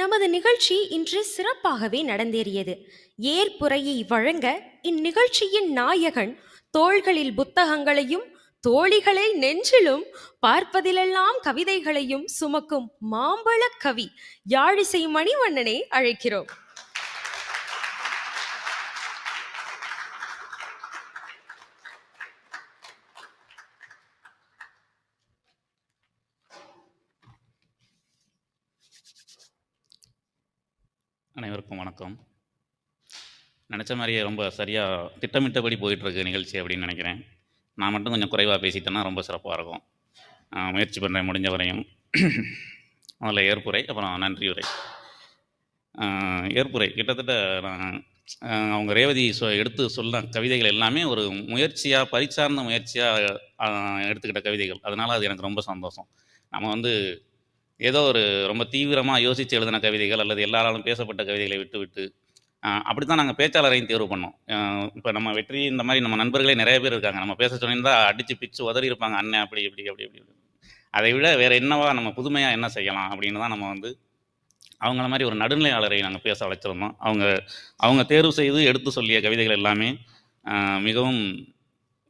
நமது நிகழ்ச்சி இன்று சிறப்பாகவே நடந்தேறியது. ஏற்புரையை வழங்க இந்நிகழ்ச்சியின் நாயகன் தோள்களில் புத்தகங்களையும் தோழிகளை நெஞ்சிலும் பார்ப்பதிலெல்லாம் கவிதைகளையும் சுமக்கும் மாம்பழ கவி யாழிசை மணிவண்ணனை அழைக்கிறோம். அனைவருக்கும் வணக்கம். நினச்ச மாதிரியே ரொம்ப சரியாக திட்டமிட்டபடி போயிட்டுருக்கு நிகழ்ச்சி அப்படின்னு நினைக்கிறேன். நான் மட்டும் கொஞ்சம் குறைவாக பேசிட்டேன்னா ரொம்ப சிறப்பாக இருக்கும். முயற்சி பண்ணுறேன் முடிஞ்ச வரையும் முதல்ல ஏற்புரை அப்புறம் நன்றி உரை. ஏற்புரை. கிட்டத்தட்ட நான் அவங்க ரேவதி சொ எடுத்து சொல்ல கவிதைகள் எல்லாமே ஒரு முயற்சியாக பரிச்சார்ந்த முயற்சியாக எடுத்துக்கிட்ட கவிதைகள். அதனால் அது எனக்கு ரொம்ப சந்தோஷம். நம்ம வந்து ஏதோ ஒரு ரொம்ப தீவிரமாக யோசித்து எழுதின கவிதைகள் அல்லது எல்லாராலும் பேசப்பட்ட கவிதைகளை விட்டு விட்டு அப்படி தான் நாங்கள் பேச்சாளரையும் தேர்வு பண்ணோம். இப்போ நம்ம வெற்றி இந்த மாதிரி நம்ம நண்பர்களே நிறைய பேர் இருக்காங்க. நம்ம பேச சொன்னா அடித்து பிச்சு உதறி இருப்பாங்க. அண்ணன் அப்படி இப்படி அப்படி இப்படி அதை விட வேறு என்னவா நம்ம புதுமையாக என்ன செய்யலாம் அப்படின்னு தான் நம்ம வந்து அவங்கள மாதிரி ஒரு நடுநிலையாளரை நாங்கள் பேச அழைச்சிருந்தோம். அவங்க அவங்க தேர்வு செய்து எடுத்து சொல்லிய கவிதைகள் எல்லாமே மிகவும்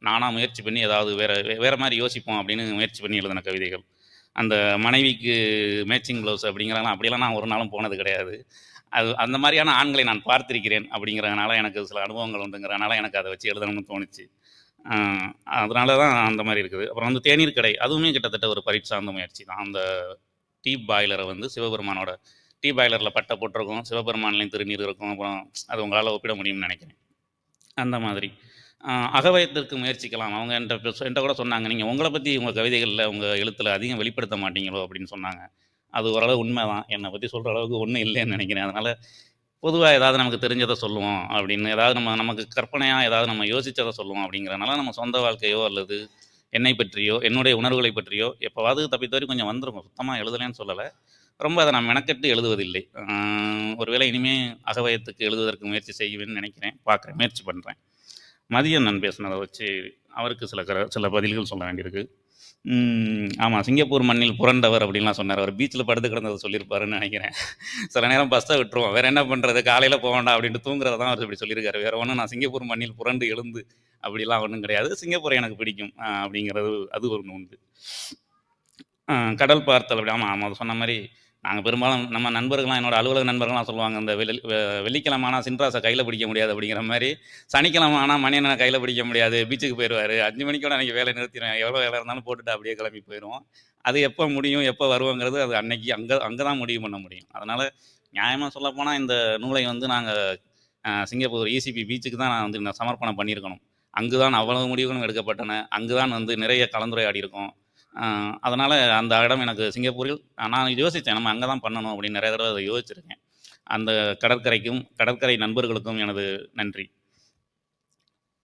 நானாக முயற்சி பண்ணி ஏதாவது வேறு வேறு மாதிரி யோசிப்போம் அப்படின்னு முயற்சி பண்ணி எழுதின கவிதைகள். அந்த மனைவிக்கு மேட்சிங் ப்ளவுஸ் அப்படிங்கிறலாம் அப்படிலாம் நான் ஒரு நாளும் போனது கிடையாது. அது அந்த மாதிரியான ஆண்களை நான் பார்த்திருக்கிறேன் அப்படிங்கிறதுனால எனக்கு சில அனுபவங்கள் வந்துங்கிறனால எனக்கு அதை வச்சு எழுதணும்னு தோணுச்சு. அதனால தான் அந்த மாதிரி இருக்குது. அப்புறம் வந்து தேநீர் கடை அதுவுமே கிட்டத்தட்ட ஒரு பரீட்சார்ந்த முயற்சி தான். அந்த டீ பாய்லரை வந்து சிவபெருமானோட டீ பாய்லரில் பட்டை போட்டிருக்கும் சிவபெருமான்லேயும் திருநீர் இருக்கும். அப்புறம் அது உங்களால் ஒப்பிட முடியும்னு நினைக்கிறேன். அந்த மாதிரி. அகவயத்திற்கு முயற்சிக்கலாம். அவங்க என்கிட்ட என்கிட்ட கூட சொன்னாங்க. நீங்கள் உங்களை பற்றி உங்கள் கவிதைகளில் உங்கள் எழுத்தில் அதிகம் வெளிப்படுத்த மாட்டீங்களோ அப்படின்னு சொன்னாங்க. அது ஓரளவு உண்மை தான் என்னை பற்றி சொல்கிற அளவுக்கு ஒன்றும் இல்லைன்னு நினைக்கிறேன். அதனால் பொதுவாக ஏதாவது நமக்கு தெரிஞ்சதை சொல்லுவோம் அப்படின்னு ஏதாவது நம்ம நமக்கு கற்பனையாக ஏதாவது நம்ம யோசித்ததை சொல்லுவோம் அப்படிங்கிறனால நம்ம சொந்த வாழ்க்கையோ அல்லது என்னை பற்றியோ என்னுடைய உணர்வுகளை பற்றியோ எப்போவாது தப்பித்தவரி கொஞ்சம் வந்துருக்கும் சுத்தமாக எழுதலைன்னு சொல்லலை. ரொம்ப அதை நான் மெனக்கெட்டு எழுதுவதில்லை. ஒருவேளை இனிமேல் அகவயத்துக்கு எழுதுவதற்கு முயற்சி செய்வேன்னு நினைக்கிறேன். பார்க்குறேன். முயற்சி பண்ணுறேன் மதியம் நான் பேசினதை வச்சு அவருக்கு சில கர சில பதில்கள் சொல்ல வேண்டியிருக்கு. ஆமாம் சிங்கப்பூர் மண்ணில் புரண்டவர் அப்படின்லாம் சொன்னார். அவர் பீச்சில் படுத்து கிடந்ததை சொல்லியிருப்பாருன்னு நினைக்கிறேன். சில நேரம் பஸ்ஸை விட்டுருவோம். வேறு என்ன பண்ணுறது காலையில் போக வேண்டாம் அப்படின்ட்டு தூங்குறத தான் அவர் இப்படி சொல்லியிருக்காரு. வேறு ஒன்றும் நான் சிங்கப்பூர் மண்ணில் புரண்டு எழுந்து அப்படிலாம் ஒன்றும் கிடையாது. சிங்கப்பூர் எனக்கு பிடிக்கும். அப்படிங்கிறது அது ஒரு உண்டு கடல் பார்த்தல் அப்படி ஆமாம் ஆமாம் அது சொன்ன மாதிரி நாங்கள் பெரும்பாலும் நம்ம நண்பர்கள்லாம் என்னோட அலுவலக நண்பர்கள்லாம் சொல்லுவாங்க இந்த வெள்ளி வெ- வெள்ளிக்கிழமை ஆனால் சின்ராசை கையில் பிடிக்க முடியாது அப்படிங்கிற மாதிரி. சனிக்கிழமை ஆனால் மணியனை கையில் பிடிக்க முடியாது பீச்சுக்கு போயிடுவார். அஞ்சு மணிக்கோட அன்றைக்கி வேலை நிறுத்திடுவேன். எவ்வளோ வேலை இருந்தாலும் போட்டுட்டு அப்படியே கிளம்பி போயிடுவோம். அது எப்போ முடியும் எப்போ வருவோங்கிறது அது அன்னைக்கு அங்கே அங்கே தான் முடிவு பண்ண முடியும். அதனால் நியாயமாக சொல்லப்போனால் இந்த நூலை வந்து நாங்கள் சிங்கப்பூர் இசிபி பீச்சுக்கு தான் நான் வந்து சமர்ப்பணம் பண்ணியிருக்கணும். அங்கு தான் அவ்வளவு முடிவுகளும் எடுக்கப்பட்டன. அங்கு தான் வந்து நிறைய கலந்துரையாடி இருக்கோம் அதனால் அந்த இடம் எனக்கு சிங்கப்பூரில் நான் யோசித்தேன் நம்ம அங்கே தான் பண்ணணும் அப்படின்னு நிறைய தடவை அதை யோசிச்சிருக்கேன். அந்த கடற்கரைக்கும் கடற்கரை நண்பர்களுக்கும் எனது நன்றி.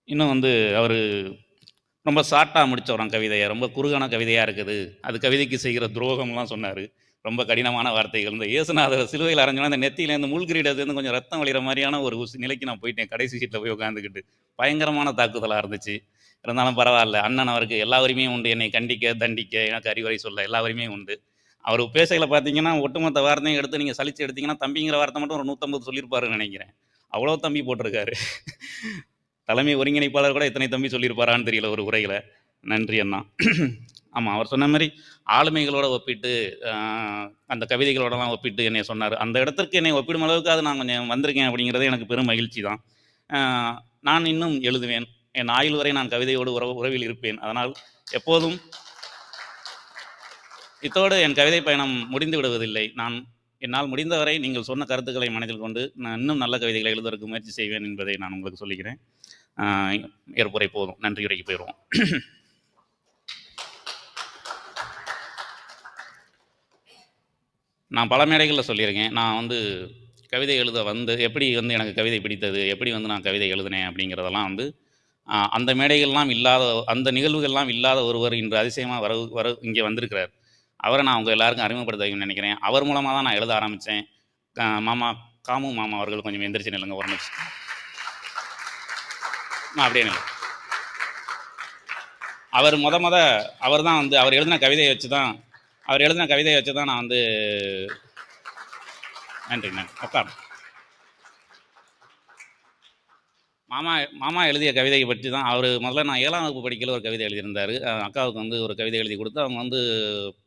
இன்னும் வந்து அவர் ரொம்ப ஷார்ட்டாக முடிச்சவரான் கவிதையை ரொம்ப குறுகான கவிதையாக இருக்குது. அது கவிதைக்கு செய்கிற துரோகம்லாம் சொன்னார். ரொம்ப கடினமான வார்த்தைகள். இந்த இயேசுநாதர் சிலுவையில் அரைஞ்சோன்னா அந்த நெத்தியிலேருந்து முள்கிரீடத்துலேருந்து கொஞ்சம் ரத்தம் வழிகிற மாதிரியான ஒரு உஸ் நிலைக்கு நான் போயிட்டேன். கடைசி சீட்டில் போய் உட்காந்துக்கிட்டு பயங்கரமான தாக்குதலாக இருந்துச்சு. இருந்தாலும் பரவாயில்ல. அண்ணன் அவருக்கு எல்லா உரிமையும் உண்டு. என்னை கண்டிக்க தண்டிக்க எனக்கு அறிவுரை சொல்ல எல்லா உரிமையும் உண்டு. அவர் பேசைகளை பார்த்தீங்கன்னா ஒட்டுமொத்த வார்த்தையும் எடுத்து நீங்கள் சலிச்சு எடுத்தீங்கன்னா தம்பிங்கிற வார்த்தை மட்டும் ஒரு நூற்றம்பது சொல்லியிருப்பாருன்னு நினைக்கிறேன். அவ்வளோ தம்பி போட்டிருக்காரு. தலைமை ஒருங்கிணைப்பாளர் கூட இத்தனை தம்பி சொல்லியிருப்பாரான்னு தெரியல ஒரு உரையில். நன்றி அண்ணா. ஆமாம் அவர் சொன்ன மாதிரி ஆளுமைகளோட ஒப்பிட்டு அந்த கவிதைகளோடலாம் ஒப்பிட்டு என்னை சொன்னார். அந்த இடத்திற்கு என்னை ஒப்பிடும் அளவுக்கு அது நான் கொஞ்சம் வந்திருக்கேன் அப்படிங்கிறது எனக்கு பெரும் மகிழ்ச்சி தான் நான் இன்னும் எழுதுவேன். என் ஆயுள் வரை நான் கவிதையோடு உறவு உறவில் இருப்பேன். அதனால் எப்போதும் இத்தோடு என் கவிதை பயணம் முடிந்து விடுவதில்லை. நான் என்னால் முடிந்தவரை நீங்கள் சொன்ன கருத்துக்களை மனதில் கொண்டு நான் இன்னும் நல்ல கவிதைகளை எழுதுவதற்கு முயற்சி செய்வேன் என்பதை நான் உங்களுக்கு சொல்லிக்கிறேன். ஏற்புரை போதும். நன்றி. உரைக்கு போயிடுவோம். நான் பல மேடைகளில் சொல்லியிருக்கேன். நான் வந்து கவிதை எழுத வந்து எப்படி வந்து எனக்கு கவிதை பிடித்தது எப்படி வந்து நான் கவிதை எழுதினேன் அப்படிங்கிறதெல்லாம் வந்து அந்த மேடைகள்லாம் இல்லாத அந்த நிகழ்வுகள்லாம் இல்லாத ஒருவர் இன்று அதிசயமாக வர வர இங்கே வந்திருக்கிறார். அவரை நான் உங்கள் எல்லாருக்கும் அறிமுகப்படுத்த வைக்கணும்னு நினைக்கிறேன். அவர் மூலமாக தான் நான் எழுத ஆரம்பித்தேன் மாமா காமு மாமா அவர்கள் கொஞ்சம் எந்திரிச்சு நில்லுங்க ஒரு நிமிஷம். நான் அப்படியே நில்லு. அவர் மொத மொத அவர் தான் வந்து அவர் எழுதின கவிதையை வச்சு தான் அவர் எழுதின கவிதையை வச்சு தான் நான் வந்து நன்றி நன்றி. உட்கார் மாமா மாமா எழுதிய கவிதையை பற்றி தான் அவர் முதல்ல நான் ஏழாம் வகுப்பு படிக்கல ஒரு கவிதை எழுதியிருந்தார். அக்காவுக்கு வந்து ஒரு கவிதை எழுதி கொடுத்து அவங்க வந்து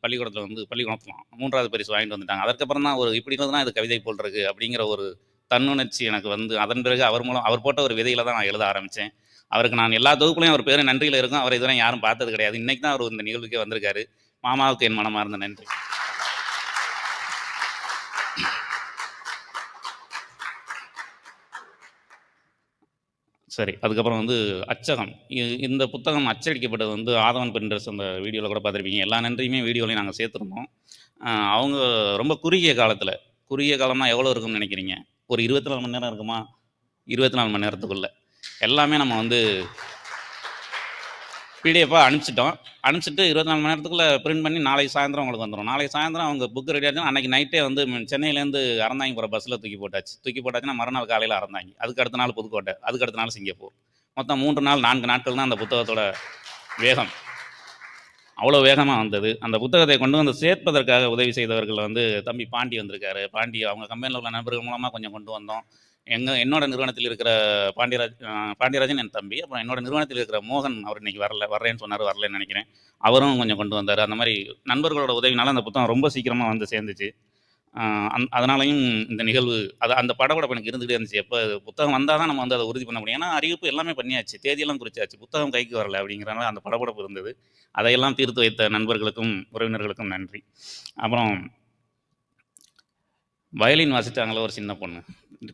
பள்ளிக்கூடத்தில் வந்து பள்ளிக்கூடத்தில் மூன்றாவது பரிசு வாங்கிட்டு வந்துட்டாங்க. அதுக்கப்புறம் தான் ஒரு இப்படி தான் இது கவிதை போல் இருக்கு அப்படிங்கிற ஒரு தன்னுணர்ச்சி எனக்கு வந்து அதன் பிறகு அவர் மூலம் அவர் போட்ட ஒரு விதையில தான் நான் எழுத ஆரம்பித்தேன் அவருக்கு நான் எல்லா தொகுப்புலையும் அவர் பேர் நன்றியில் இருக்கும். அவர் இதுவரை யாரும் பார்த்தது கிடையாது. இன்றைக்கு தான் அவர் இந்த நிகழ்வுக்கே வந்திருக்காரு. மாமாவுக்கு என் மனமார்ந்த நன்றி. சரி அதுக்கப்புறம் வந்து அச்சகம். இந்த புத்தகம் அச்சடிக்கப்பட்டது வந்து ஆதவன் பிரிண்டர்ஸ் அந்த வீடியோவில் கூட பார்த்துருப்பீங்க. எல்லா நன்றியுமே வீடியோலையும் நாங்கள் சேர்த்துருந்தோம். அவங்க ரொம்ப குறுகிய காலத்தில் குறுகிய காலம்னா எவ்வளோ இருக்கும்னு நினைக்கிறீங்க? ஒரு இருபத்தி நாலு மணி நேரம் இருக்குமா? இருபத்தி நாலு மணி நேரத்துக்குள்ளே. எல்லாமே நம்ம வந்து பிடிஎஃபாக அனுப்பிச்சிட்டோம். அனுப்பிச்சிட்டு இருபத்தி நாலு மணி நேரத்துக்குள்ளே பிரிண்ட் பண்ணி நாளைக்கு சாயந்தரம் உங்களுக்கு வந்துடும் நாளைக்கு சாயந்தரம் அவங்க புக் ரெடி ஆச்சுன்னா அன்றைக்கி நைட்டே வந்து சென்னையிலேருந்து அறந்தாங்கி போகிற பஸ்ஸில் தூக்கி போட்டாச்சு. தூக்கி போட்டாச்சுன்னா மறுநாள் காலையில் அறந்தாங்க. அதுக்கு அடுத்த நாள் புதுக்கோட்டை அதுக்கு அடுத்த நாள் சிங்கப்பூர். மொத்தம் மூன்று நாள் நான்கு நாட்கள் தான் அந்த புத்தகத்தோட வேகம். அவ்வளோ வேகமாக வந்தது. அந்த புத்தகத்தை கொண்டு வந்து சேர்ப்பதற்காக உதவி செய்தவர்கள் வந்து தம்பி பாண்டி வந்திருக்காரு. பாண்டி அவங்க கம்பெனியில் உள்ள நண்பர்கள் மூலமாக கொஞ்சம் கொண்டு வந்தோம். எங்கள் என்னோட நிறுவனத்தில் இருக்கிற பாண்டியராஜ் பாண்டியராஜன் என் தம்பி. அப்புறம் என்னோட நிறுவனத்தில் இருக்கிற மோகன் அவர் இன்னைக்கு வரல வரலன்னு சொன்னார் வரலன்னு நினைக்கிறேன். அவரும் கொஞ்சம் கொண்டு வந்தார். அந்த மாதிரி நண்பர்களோட உதவினால அந்த புத்தகம் ரொம்ப சீக்கிரமாக வந்து சேர்ந்துச்சு. அந் அதனாலையும் இந்த நிகழ்வு அது அந்த படப்படப்பு எனக்கு இருந்துகிட்டே இருந்துச்சு. எப்போ புத்தகம் வந்தால் தான் நம்ம வந்து அதை உறுதி பண்ண முடியும். ஏன்னா அறிவிப்பு எல்லாமே பண்ணியாச்சு. தேதியெல்லாம் குறிச்சாச்சு. புத்தகம் கைக்கு வரல அப்படிங்கிறனால அந்த படப்படப்பு இருந்தது அதையெல்லாம் தீர்த்து வைத்த நண்பர்களுக்கும் உறவினர்களுக்கும் நன்றி. அப்புறம் வயலின் வாசித்தாங்களோ ஒரு சின்ன பொண்ணு.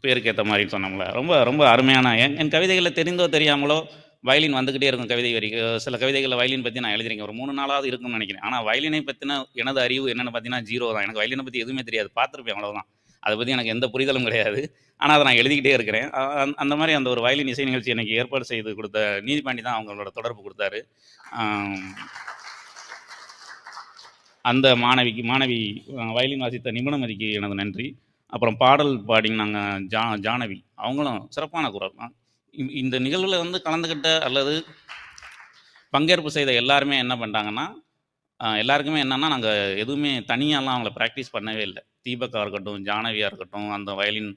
பேருக்கு ஏற்ற மாதிரின்னு சொன்னோம்ல. ரொம்ப ரொம்ப அருமையான என் என் கவிதைகளில் தெரிந்தோ தெரியாமலோ வயலின் வந்துக்கிட்டே இருக்கும் கவிதை வரி சில கவிதைகளில் வயலின் பற்றி நான் எழுதிருக்கேன் ஒரு மூணு நாளாவது இருக்கும்னு நினைக்கிறேன். ஆனால் வயலினை பற்றின எனது அறிவு என்னென்னு பார்த்தீங்கன்னா ஜீரோ தான். எனக்கு வயலினை பற்றி எதுவுமே தெரியாது. பார்த்துருப்பேன் அவ்வளோதான் அதை பற்றி எனக்கு எந்த புரிதலும் கிடையாது. ஆனால் அதை நான் எழுதிக்கிட்டே இருக்கிறேன். அந்த- அந்த மாதிரி அந்த ஒரு வயலின் இசை நிகழ்ச்சி எனக்கு ஏற்பாடு செய்து கொடுத்த நீதிபாண்டி தான் அவங்களோட தொடர்பு கொடுத்தாரு. அந்த மாணவிக்கு மாணவி வயலின் வாசித்த நிபுணமதிக்கு எனது நன்றி. அப்புறம் பாடல் பாடினாங்க ஜா ஜானவி அவங்களும் சிறப்பான குரல். அஹ், இந்த- நிகழ்வில் வந்து கலந்துக்கிட்ட அல்லது பங்கேற்பு செய்த எல்லாருமே என்ன பண்ணிட்டாங்கன்னா எல்லாருக்குமே என்னென்னா நாங்கள் எதுவுமே தனியாலாம் அவங்கள ப்ராக்டிஸ் பண்ணவே இல்லை. தீபக்கா இருக்கட்டும் ஜானவியாக இருக்கட்டும் அந்த வயலின்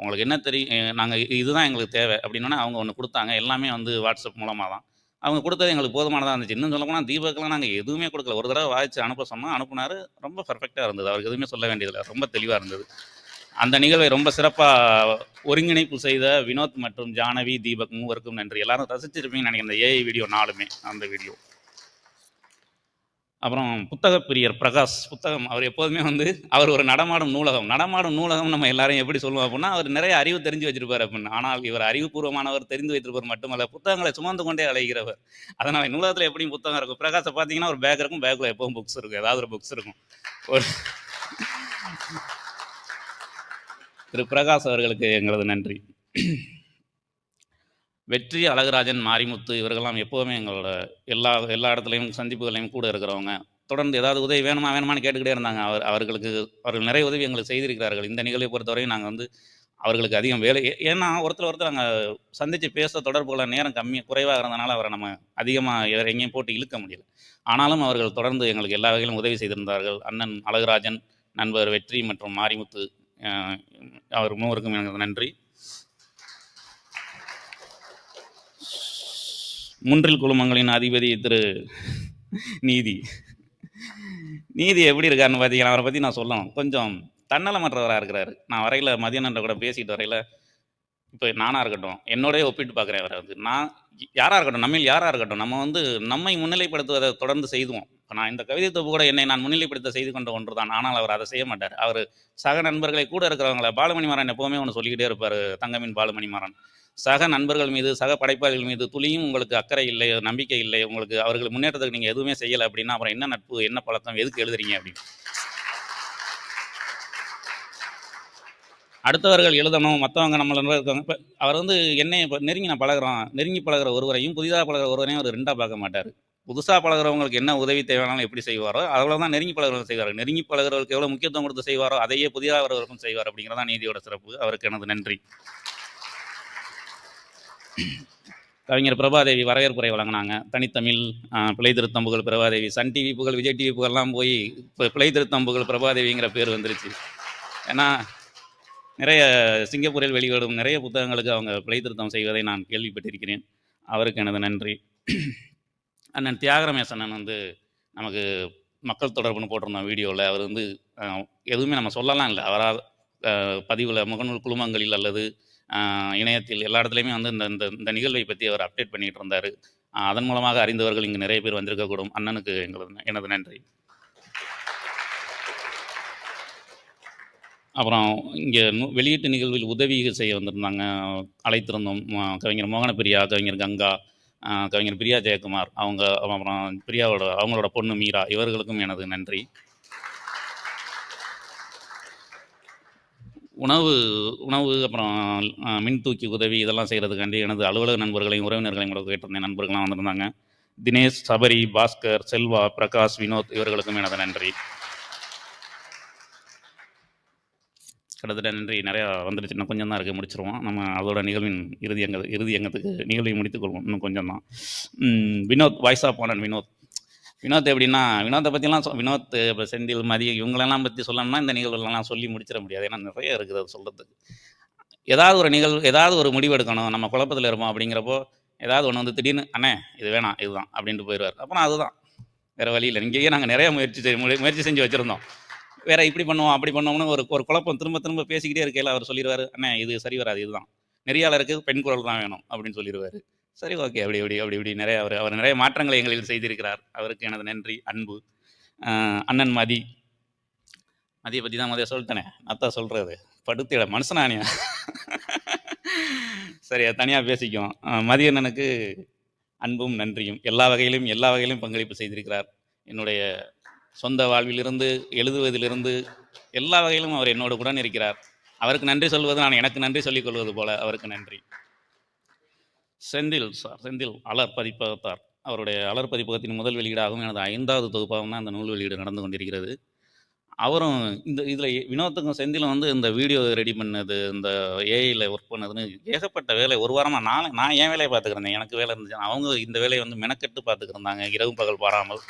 உங்களுக்கு என்ன தெரியும் நாங்கள் இதுதான் எங்களுக்கு தேவை அப்படின்னா அவங்க ஒன்று கொடுத்தாங்க. எல்லாமே வந்து வாட்ஸ்அப் மூலமாக தான் அவங்க கொடுத்தது எங்களுக்கு போதுமானதாக இருந்துச்சு. இன்னும் சொல்ல போனால் தீபக்கெலாம் நாங்கள் எதுவுமே கொடுக்கல. ஒரு தடவை வாய்ச்சி அனுப்ப சொன்னால் அனுப்புனார். ரொம்ப பர்ஃபெக்டாக இருந்தது. அவருக்கு எதுவுமே சொல்ல வேண்டியதில்லை. ரொம்ப தெளிவாக இருந்தது. அந்த நிகழ்வை ரொம்ப சிறப்பாக ஒருங்கிணைப்பு செய்த வினோத் மற்றும் ஜானவி தீபக் மூவருக்கும் நன்றி. எல்லாரும் ரசிச்சிருப்பீங்கன்னு நினைக்கிறேன். இந்த ஏஐ வீடியோ நாலுமே அந்த வீடியோ அப்புறம் புத்தக பிரியர் பிரகாஷ் புத்தகம். அவர் எப்போதுமே வந்து அவர் ஒரு நடமாடும் நூலகம். நடமாடும் நூலகம் நம்ம எல்லாரும் எப்படி சொல்லுவோம் அப்படின்னா அவர் நிறைய அறிவு தெரிஞ்சு வச்சிருப்பார் அப்படின்னு. ஆனால் இவர் அறிவுபூர்வமானவர் தெரிந்து வைத்திருப்பவர் மட்டுமல்ல புத்தகங்களை சுமந்து கொண்டே அழைகிறவர் அதனால் நூலகத்தில் எப்படியும் புத்தகம் இருக்கும். பிரகாஷை பார்த்தீங்கன்னா ஒரு பேக் இருக்கும் பேக்கில் எப்பவும் புக்ஸ் இருக்கும். ஏதாவது ஒரு புக்ஸ் இருக்கும். ஒரு திரு பிரகாஷ் அவர்களுக்கு எங்களது நன்றி. வெற்றி அழகுராஜன் மாரிமுத்து இவர்கள்லாம் எப்போவுமே எங்களோட எல்லா எல்லா இடத்துலையும் சந்திப்புகளையும் கூட இருக்கிறவங்க. தொடர்ந்து ஏதாவது உதவி வேணுமா வேணுமான்னு கேட்டுக்கிட்டே இருந்தாங்க. அவர் அவர்களுக்கு அவர்கள் நிறைய உதவி எங்களுக்கு செய்திருக்கிறார்கள். இந்த நிகழ்வை பொறுத்தவரையும் நாங்கள் வந்து அவர்களுக்கு அதிகம் வேலை ஏன்னா ஒருத்தர் ஒருத்தர் நாங்கள் சந்தித்து பேச தொடர்புகளை நேரம் கம்மி குறைவாக இருந்தனால அவரை நம்ம அதிகமாக எங்கேயும் போட்டு இழுக்க முடியல. ஆனாலும் அவர்கள் தொடர்ந்து எங்களுக்கு எல்லா வகையிலும் உதவி செய்திருந்தார்கள். அண்ணன் அழகுராஜன் நண்பர் வெற்றி மற்றும் மாரிமுத்து அவர் மூவருக்கும் எனக்கு நன்றி. முன்றில் குழுமங்களின் அதிபதி திரு நீதி. நீதி எப்படி இருக்காருன்னு பார்த்தீங்கன்னா அவரை பற்றி நான் சொல்லணும். கொஞ்சம் தன்னலமற்றவராக இருக்கிறாரு. நான் வரையில் மதியானன்ற கூட பேசிட்டு வரையில் இப்போ நானாக இருக்கட்டும் என்னோடய ஒப்பிட்டு பார்க்குறேன் அவரை வந்து. நான் யாராக இருக்கட்டும் நம்மில் யாராக இருக்கட்டும் நம்ம வந்து நம்மை முன்னிலைப்படுத்துவதை தொடர்ந்து செய்துவோம். இப்போ நான் இந்த கவிதை தொகுப்பு கூட என்னை நான் முன்னிலைப்படுத்த செய்து கொண்ட ஒன்று தான் ஆனால் அவர் அதை செய்ய மாட்டார். அவர் சக நண்பர்களை கூட இருக்கிறவங்கள பாலமணி மாறன் எப்போவுமே ஒன்று சொல்லிக்கிட்டே இருப்பார் தங்கமின் பாலமணி மாறன் சக நண்பர்கள் மீது சக படைப்பாளிகள் மீது துளியும் உங்களுக்கு அக்கறை இல்லை நம்பிக்கை இல்லை உங்களுக்கு அவர்கள் முன்னேற்றத்துக்கு நீங்கள் எதுவுமே செய்யலை அப்படின்னா அப்புறம் என்ன நட்பு என்ன பழக்கம் எதுக்கு எழுதுறீங்க அப்படின்னு. அடுத்தவர்கள் எழுதணும் மற்றவங்க நம்மள இருக்காங்க. இப்போ அவர் வந்து என்னை இப்போ நெருங்கி நான் பழகுறோம் நெருங்கி பழகுற ஒருவரையும் புதிதாக பழகிற ஒருவரையும் அவர் ரெண்டாக பார்க்க மாட்டார். புதுசாக பழகுறவங்களுக்கு என்ன உதவி தேவையானாலும் எப்படி செய்வாரோ அவ்வளோ தான் நெருங்கி பழகுறவங்க செய்வார் நெருங்கி பழகுறவர்களுக்கு எவ்வளோ முக்கியத்துவம் கொடுத்து செய்வாரோ அதையே புதிதாக வரவருக்கும் செய்வார் அப்படிங்கிறதான் நீதியோட சிறப்பு. அவருக்கு எனது நன்றி. கவிஞர் பிரபாதேவி வரவேற்புரை வழங்கினாங்க. தனித்தமிழ் ஆஹ், பிழை திருத்தம் புகழ் பிரபாதேவி. சன் டிவி புகழ் விஜய் டிவி புகழ்லாம் போய் இப்போ பிழை திருத்தம் புகழ் பிரபாதேவிங்கிற பேர் வந்துருச்சு. ஏன்னா நிறைய சிங்கப்பூரில் வெளியிடும் நிறைய புத்தகங்களுக்கு அவங்க பிழை திருத்தம் செய்வதை நான் கேள்விப்பட்டிருக்கிறேன். அவருக்கு எனது நன்றி. அண்ணன் தியாகரமேச அண்ணன் வந்து நமக்கு மக்கள் தொடர்புன்னு போட்டிருந்தோம் வீடியோவில் அவர் வந்து எதுவுமே நம்ம சொல்லலாம் இல்லை. அவரால் பதிவில் முகநூல் குழுமங்களில் அல்லது இணையத்தில் எல்லா இடத்துலையுமே வந்து இந்த இந்த இந்த நிகழ்வை பற்றி அவர் அப்டேட் பண்ணிகிட்டு இருந்தார். அதன் மூலமாக அறிந்தவர்கள் இங்கு நிறைய பேர் வந்திருக்கக்கூடும். அண்ணனுக்கு எங்களது எனது நன்றி. அப்புறம் இங்கே வெளியீட்டு நிகழ்வில் உதவி செய்ய வந்திருந்தாங்க. அழைத்திருந்தோம். கவிஞர் மோகனப்பிரியா கவிஞர் கங்கா கவிஞர் பிரியா ஜெயக்குமார் அவங்க அப்புறம் பிரியாவோட அவங்களோட பொண்ணு மீரா இவர்களுக்கும் எனது நன்றி. உணவு உணவு அப்புறம் மின் தூக்கி உதவி இதெல்லாம் செய்கிறதுக்காண்டி எனது அலுவலக நண்பர்களையும் உறவினர்களையும் கூட கேட்டிருந்தேன். நண்பர்கள்லாம் வந்திருந்தாங்க. தினேஷ் சபரி பாஸ்கர் செல்வா பிரகாஷ் வினோத் இவர்களுக்கும் எனது நன்றி. கிட்டத்தட்ட நன்றி. நிறையா வந்துடுச்சு. இன்னும் கொஞ்சம் தான் இருக்குது முடிச்சிருவோம். நம்ம அதோட நிகழ்வின் இறுதி அங்க இறுதி அங்கத்துக்கு நிகழ்வை முடித்துக்கொள்வோம் இன்னும் கொஞ்சம் தான் வினோத் வாய்ஸ் ஆஃப் ஆனன் வினோத். வினோத் எப்படின்னா வினோத்தை பற்றிலாம் சொ- வினோத் இப்போ செந்தில் மதி இவங்களெல்லாம் பற்றி சொல்லணும்னா இந்த நிகழ்வுகளெல்லாம் சொல்லி முடிச்சிட முடியாது. ஏன்னா நிறைய இருக்குது அது சொல்கிறதுக்கு ஏதாவது ஒரு நிகழ்வு ஏதாவது ஒரு முடிவு எடுக்கணும். நம்ம குழப்பத்தில் இருப்போம் அப்படிங்கிறப்போ ஏதாவது ஒன்று வந்து திடீர்னு அண்ணே இது வேணாம். இதுதான். அப்படின்ட்டு போயிடுவார். அப்புறம் அதுதான். வேறு வழியில் இங்கேயே நாங்கள் நிறைய முயற்சி செய்~ முயற்சி செஞ்சு வச்சுருந்தோம். வேற இப்படி பண்ணுவோம் அப்படி பண்ணுவோம்னு ஒரு ஒரு குழப்பம் திரும்ப திரும்ப பேசிக்கிட்டே இருக்கையில் அவர் சொல்லிடுவார் அண்ணே இது சரி வராது இதுதான். நெறியாளருக்கு பெண் குரல் தான் வேணும் அப்படின்னு சொல்லிடுவார். சரி ஓகே அப்படி இப்படி அப்படி இப்படி நிறைய அவர் அவர் நிறைய மாற்றங்களை எங்களில் செய்திருக்கிறார். அவருக்கு எனது நன்றி அன்பு. அண்ணன் மதி. மதியை பற்றி தான் மதிய சொல்லிட்டேனே அத்தா சொல்கிறது படுத்திட மனுஷனானியா சரி தனியாக பேசிக்கும் ஆஹ் அண்ணனுக்கு அன்பும் நன்றியும் எல்லா வகையிலும் எல்லா வகையிலும் பங்களிப்பு செய்திருக்கிறார். என்னுடைய சொந்த வாழ்விலிருந்து எழுதுவதிலிருந்து எல்லா வகையிலும் அவர் என்னோடு கூட இருக்கிறார் அவருக்கு நன்றி சொல்வது நான் எனக்கு நன்றி சொல்லிக் கொள்வது போல அவருக்கு நன்றி. செந்தில் சார் செந்தில் அலர் பதிப்பகத்தார். அவருடைய அலர் பதிப்பகத்தின் முதல் வெளியீடாகவும் எனது ஐந்தாவது தொகுப்பாகவும் தான் அந்த நூல் வெளியீடு நடந்து கொண்டிருக்கிறது. அவரும் இந்த இதில் வினோத்துக்கும் செந்திலும் வந்து இந்த வீடியோ ரெடி பண்ணது இந்த ஏஐயில் ஒர்க் பண்ணதுன்னு ஏகப்பட்ட வேலை. ஒரு வாரமாக நான் நான் என் வேலையை பார்த்துக்கிறேன்? எனக்கு வேலை இருந்துச்சு அவங்க இந்த வேலையை வந்து மெனக்கெட்டு பார்த்துக்கிருந்தாங்க இரவு பகல் பாராமல்.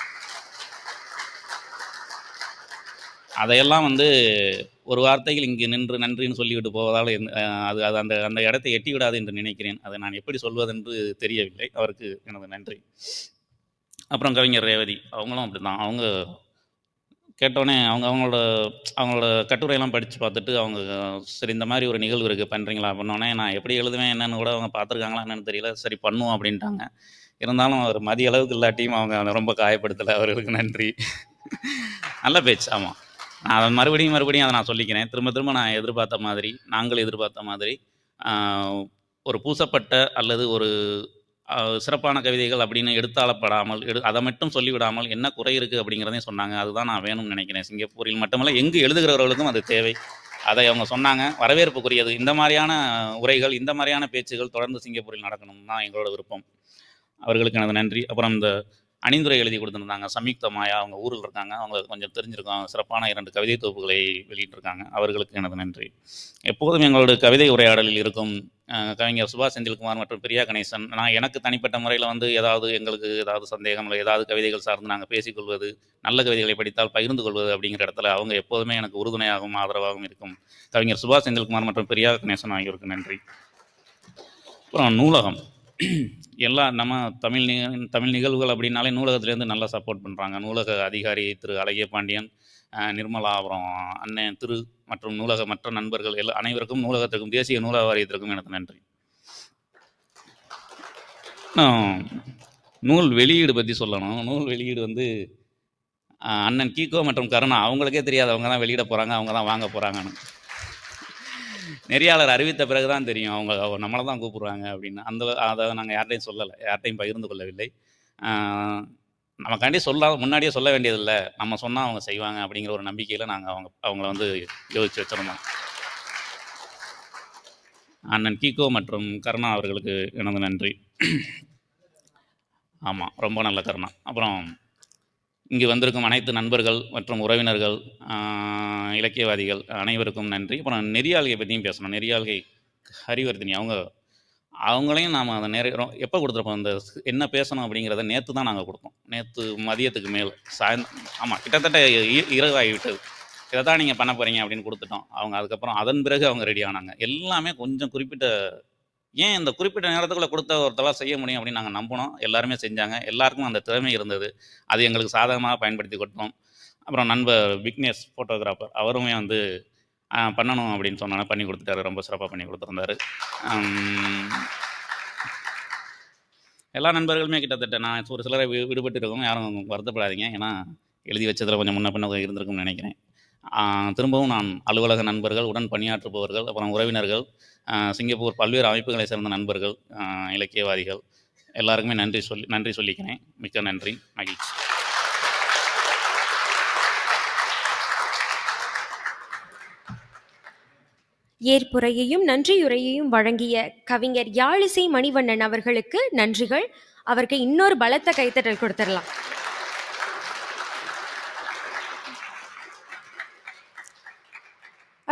அதையெல்லாம் வந்து ஒரு வார்த்தையில் இங்கு நின்று நன்றின்னு சொல்லிவிட்டு போவதால் அது அது அந்த அந்த இடத்தை எட்டி விடாது என்று நினைக்கிறேன். அதை நான் எப்படி சொல்வதென்று தெரியவில்லை. அவருக்கு எனது நன்றி. அப்புறம் கவிஞர் ரேவதி அவங்களும் அப்படி தான் அவங்க கேட்டோடனே அவங்க அவங்களோட அவங்களோட கட்டுரையெல்லாம் படித்து பார்த்துட்டு அவங்க சரி இந்த மாதிரி ஒரு நிகழ்வு இருக்குது பண்ணுறீங்களா பண்ணோடனே நான் எப்படி எழுதுவேன்? என்னென்னு கூட அவங்க பார்த்துருக்காங்களா என்னென்னு தெரியல. சரி பண்ணுவோம் அப்படின்ட்டாங்க. இருந்தாலும் அவர் மதிய அளவுக்கு இல்லாட்டியும் அவங்க அதை ரொம்ப காயப்படுத்தலை. அவர்களுக்கு நன்றி. நல்ல பேச்சு. ஆமாம். அதை மறுபடியும் மறுபடியும் அதை நான் சொல்லிக்கிறேன். திரும்ப திரும்ப நான் எதிர்பார்த்த மாதிரி நாங்கள் எதிர்பார்த்த மாதிரி ஒரு பூசப்பட்ட அல்லது ஒரு சிறப்பான கவிதைகள் அப்படின்னு எடுத்தாளப்படாமல் எடு அதை மட்டும் சொல்லிவிடாமல் என்ன குறை இருக்குது அப்படிங்கிறதையும் சொன்னாங்க. அதுதான் நான் வேணும்னு நினைக்கிறேன். சிங்கப்பூரில் மட்டுமல்ல எங்கு எழுதுகிறவர்களுக்கும் அது தேவை. அதை அவங்க சொன்னாங்க. வரவேற்புக்குரியது. இந்த மாதிரியான உரைகள் இந்த மாதிரியான பேச்சுகள் தொடர்ந்து சிங்கப்பூரில் நடக்கணும் தான் எங்களோட விருப்பம். அவர்களுக்கு எனது நன்றி. அப்புறம் இந்த அணிந்துரை எழுதி கொடுத்துருந்தாங்க. சம்யுக்தா மாயா அவங்க ஊரில் இருக்காங்க. அவங்க கொஞ்சம் தெரிஞ்சிருக்காங்க. சிறப்பான இரண்டு கவிதை தொகுப்புகளை வெளியிட்டிருக்காங்க. அவர்களுக்கு எனது நன்றி. எப்போதும் எங்களோட கவிதை உரையாடலில் இருக்கும் கவிஞர் சுபாஷ் செந்தில்குமார் மற்றும் பிரியா கணேசன் நான் எனக்கு தனிப்பட்ட முறையில் வந்து ஏதாவது எங்களுக்கு ஏதாவது சந்தேகம் இல்லை ஏதாவது கவிதைகள் சார்ந்து நாங்கள் பேசிக்கொள்வது நல்ல கவிதைகளை படித்தால் பகிர்ந்து கொள்வது அப்படிங்கிற இடத்துல அவங்க எப்போதுமே எனக்கு உறுதுணையாகவும் ஆதரவாகவும் இருக்கும். கவிஞர் சுபாஷ் செந்தில்குமார் மற்றும் பிரியா கணேசன் ஆகியோருக்கு நன்றி. அப்புறம் நூலகம். எல்லா நம்ம தமிழ் நிக தமிழ் நிகழ்வுகள் அப்படின்னாலே நூலகத்துலேருந்து நல்லா சப்போர்ட் பண்ணுறாங்க நூலக அதிகாரி திரு அழகிய பாண்டியன் நிர்மலா அப்புறம் அண்ணன் திரு மற்றும் நூலக மற்ற நண்பர்கள் எல்லா அனைவருக்கும் நூலகத்திற்கும் தேசிய நூலக வாரியத்திற்கும் எனக்கு நன்றி. நூல் வெளியீடு பற்றி சொல்லணும். நூல் வெளியீடு வந்து அண்ணன் கீகோ மற்றும் கருணா அவங்களுக்கே தெரியாது. அவங்க தான் வெளியிட போகிறாங்க அவங்க தான் வாங்க போகிறாங்கன்னு நெறியாளர் அறிவித்த பிறகு தான் தெரியும். அவங்க அவங்க நம்மளை தான் கூப்பிடுவாங்க அப்படின்னு. அந்த அதை நாங்கள் யார்ட்டையும் சொல்லலை. யார்ட்டையும் பகிர்ந்து கொள்ளவில்லை. நமக்காண்டி சொல்ல முன்னாடியே சொல்ல வேண்டியதில்லை. நம்ம சொன்னால் அவங்க செய்வாங்க அப்படிங்கிற ஒரு நம்பிக்கையில் நாங்கள் அவங்க அவங்கள வந்து யோசிச்சு வச்சுருந்தோம். அண்ணன் கீகோ மற்றும் கருணா அவர்களுக்கு எனது நன்றி. ஆமாம் ரொம்ப நல்ல கருணா. அப்புறம் இங்கு வந்திருக்கும் அனைத்து நண்பர்கள் மற்றும் உறவினர்கள் இலக்கியவாதிகள் அனைவருக்கும் நன்றி. அப்புறம் நெறியாள்கை பற்றியும் பேசணும். நெறியாள்கை ஹரிவர்தினி அவங்க அவங்களையும் நாம் அதை நேர எப்போ கொடுத்துருப்போம்? அந்த என்ன பேசணும் அப்படிங்கிறத நேற்று தான் நாங்கள் கொடுத்தோம். நேற்று மதியத்துக்கு மேல் சாயந்த ஆமாம் கிட்டத்தட்ட இ- இதை தான் நீங்கள் பண்ண போகிறீங்க அப்படின்னு கொடுத்துட்டோம். அவங்க அதுக்கப்புறம் அதன் பிறகு அவங்க ரெடி ஆனாங்க. எல்லாமே கொஞ்சம் குறிப்பிட்ட ஏன் இந்த குறிப்பிட்ட நேரத்துக்குள்ளே கொடுத்த ஒருத்தலாம் செய்ய முடியும் அப்படின்னு நாங்கள் நம்பினோம். எல்லாருமே செஞ்சாங்க. எல்லாருக்கும் அந்த திறமை இருந்தது. அது எங்களுக்கு சாதகமாக பயன்படுத்தி கொடுத்தோம். அப்புறம் நண்பர் விக்னேஷ் ஃபோட்டோகிராஃபர் அவருமே வந்து பண்ணணும் அப்படின்னு சொன்னோன்னே பண்ணி கொடுத்துட்டாரு. ரொம்ப சிறப்பாக பண்ணி கொடுத்துருந்தாரு. எல்லா நண்பர்களுமே கிட்டத்தட்ட நான் ஒரு சிலரை விடுபட்டு இருக்கோம் யாரும் வருத்தப்படாதீங்க. ஏன்னா எழுதி வச்சதில் கொஞ்சம் முன்ன பின்ன இருந்திருக்கும்னு நினைக்கிறேன். திரும்பவும் நான் அலுவலக நண்பர்கள் உடன் பணியாற்றுபவர்கள் அப்புறம் உறவினர்கள் சிங்கப்பூர் பல்வேறு அமைப்புகளை சேர்ந்த நண்பர்கள் இலக்கியவாதிகள் எல்லாருக்குமே நன்றி சொல்லி நன்றி சொல்லிக்கிறேன். மிக்க நன்றி. மகிழ்ச்சி. ஏற்புரையையும் நன்றியுரையையும் வழங்கிய கவிஞர் யாழிசை மணிவண்ணன் அவர்களுக்கு நன்றிகள். அவருக்கு இன்னொரு பலத்த கைத்தட்டல் கொடுத்துடலாம்.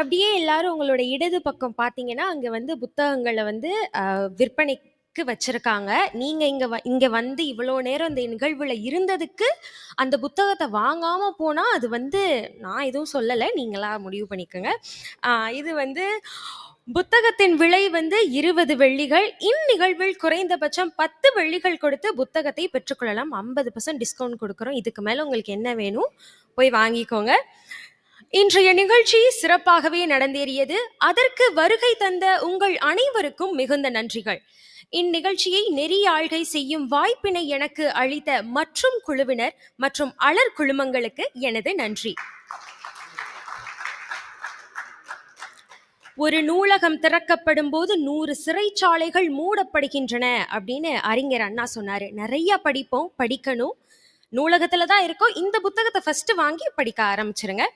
அப்படியே எல்லாரும் உங்களோட இடது பக்கம் பார்த்தீங்கன்னா அங்கே வந்து புத்தகங்களை வந்து விற்பனை விற்பனைக்கு வச்சிருக்காங்க. நீங்க இங்க வ- இங்க வந்து இவ்வளோ நேரம் இந்த நிகழ்வுல இருந்ததுக்கு அந்த புத்தகத்தை வாங்காம போனா அது வந்து நான் எதுவும் சொல்லலை. நீங்களா முடிவு பண்ணிக்கோங்க. இது வந்து புத்தகத்தின் விலை வந்து இருபது வெள்ளிகள். இந்நிகழ்வில் குறைந்தபட்சம் பத்து வெள்ளிகள் கொடுத்து புத்தகத்தை பெற்றுக்கொள்ளலாம். ஐம்பது பர்சன்ட் டிஸ்கவுண்ட் கொடுக்குறோம். இதுக்கு மேலே உங்களுக்கு என்ன வேணும் போய் வாங்கிக்கோங்க. இன்றைய நிகழ்ச்சி சிறப்பாகவே நடந்தேறியது. அதற்கு வருகை தந்த உங்கள் அனைவருக்கும் மிகுந்த நன்றிகள். இந்நிகழ்ச்சியை நெறியாழ்கை செய்யும் வாய்ப்பினை எனக்கு அளித்த மற்றும் குழுவினர் மற்றும் அலர் குழுமங்களுக்கு எனது நன்றி. ஒரு நூலகம் திறக்கப்படும் போது நூறு சிறைச்சாலைகள் மூடப்படுகின்றன அப்படின்னு அறிஞர் அண்ணா சொன்னாரு. நிறைய படிப்போம் படிக்கணும். நூலகத்துல தான் இருக்கோம். இந்த புத்தகத்தை ஃபர்ஸ்ட் வாங்கி படிக்க ஆரம்பிச்சிருங்க.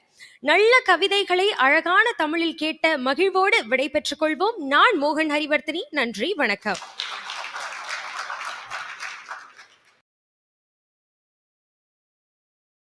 நல்ல கவிதைகளை அழகான தமிழில் கேட்ட மகிழ்வோடு விடைபெற்றுக் கொள்வோம். நான் மோகன் ஹரிவர்த்தனி. நன்றி வணக்கம்.